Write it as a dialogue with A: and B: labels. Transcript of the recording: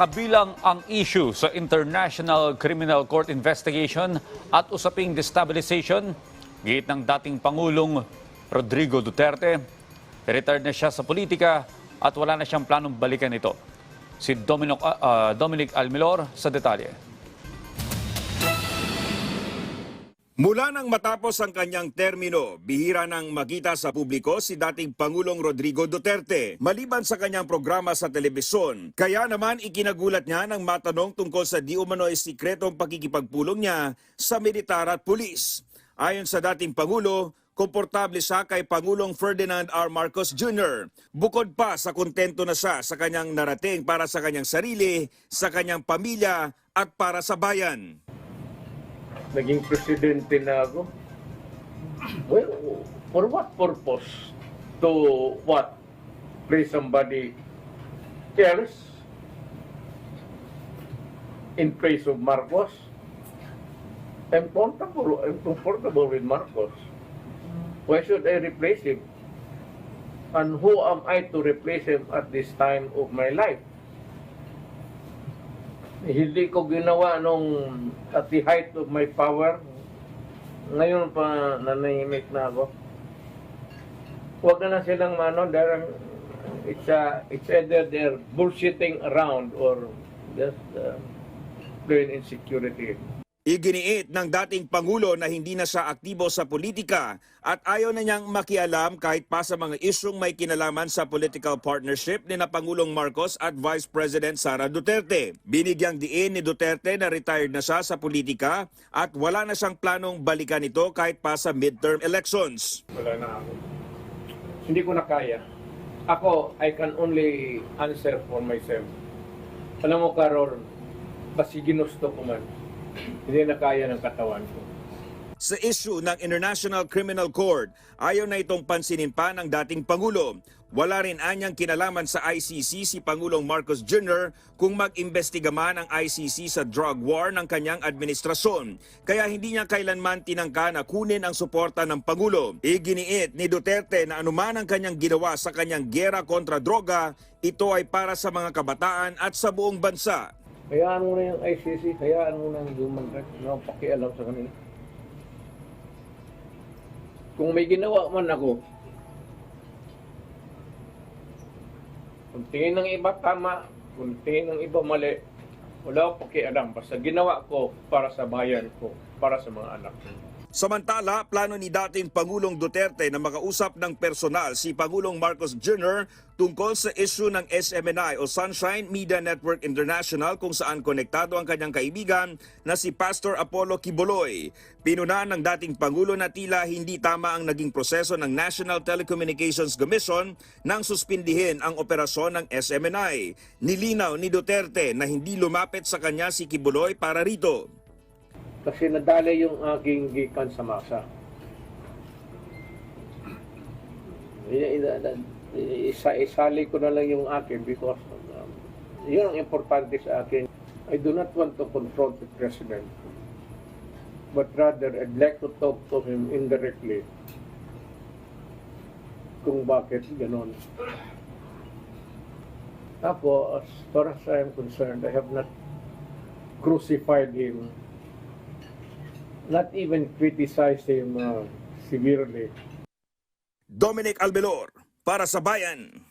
A: kabilang ang issue sa International Criminal Court investigation at usaping destabilization, giit ng dating Pangulong Rodrigo Duterte. Retired na siya sa politika at wala na siyang planong balikan ito. Si Dominic, ah, Dominic Almilor sa detalye.
B: Mula nang matapos ang kanyang termino, bihira nang makita sa publiko si dating Pangulong Rodrigo Duterte maliban sa kanyang programa sa telebisyon. Kaya naman ikinagulat niya nang matanong tungkol sa di umano'y sikretong pakikipagpulong niya sa militar at pulis. Ayon sa dating Pangulo, komportable siya kay Pangulong Ferdinand R. Marcos Jr. Bukod pa sa kontento na siya sa kanyang narating para sa kanyang sarili, sa kanyang pamilya at para sa bayan.
C: Naging presidente na ako. Well, for what purpose? To what? Play somebody else in place of Marcos? I'm comfortable, I'm comfortable with Marcos. Why should I replace him? And who am I to replace him at this time of my life? Hindi ko ginawa nung at the height of my power. Ngayon pa nanahimik na ako. Huwag na na silang ano, dahil it's, a, it's either they're bullshitting around or just uh, plain insecurity.
B: Iginiit ng dating Pangulo na hindi na siya aktibo sa politika at ayaw na niyang makialam kahit pa sa mga isyong may kinalaman sa political partnership ni na Pangulong Marcos at Vice President Sara Duterte. Binigyang diin ni Duterte na retired na siya sa politika at wala na siyang planong balikan ito kahit pa sa midterm elections.
C: Wala na ako. Hindi ko na kaya. Ako, I can only answer for myself. Alam mo, Carol, basi ginusto ko man. Hindi na kaya ng katawan ko.
B: Sa issue ng International Criminal Court, ayaw na itong pansinin pa ng dating Pangulo. Wala rin anyang kinalaman sa ICC si Pangulong Marcos Jr. kung mag-imbestiga man ang ICC sa drug war ng kanyang administrasyon. Kaya hindi niya kailanman tinangka na kunin ang suporta ng Pangulo. Iginiit ni Duterte na anuman ang kanyang ginawa sa kanyang gera kontra droga, ito ay para sa mga kabataan at sa buong bansa.
C: Hayaan mo na yung ICC, hayaan mo na yung human rights. Akong pakialam sa kanila. Kung may ginawa man ako, kung tingin ng iba tama, kung tingin ng iba mali, wala akong pakialam. Basta ginawa ko para sa bayan ko, para sa mga anak ko.
B: Samantala, plano ni dating Pangulong Duterte na makausap ng personal si Pangulong Marcos Jr. tungkol sa issue ng SMNI o Sunshine Media Network International kung saan konektado ang kanyang kaibigan na si Pastor Apollo Kiboloy. Pinuna ng dating Pangulo na tila hindi tama ang naging proseso ng National Telecommunications Commission nang suspindihin ang operasyon ng SMNI. Nilinaw ni Duterte na hindi lumapit sa kanya si Kiboloy para rito.
C: Kasi nadali yung aking gikan sa masa. I- i- Isa, isali ko na lang yung akin because um, yun ang importante sa akin. I do not want to confront the president. But rather, I'd like to talk to him indirectly kung bakit ganon. Ako, as far as I am concerned, I have not crucified him not even criticize him uh, severely.
B: Dominic Albelor para sa Bayan.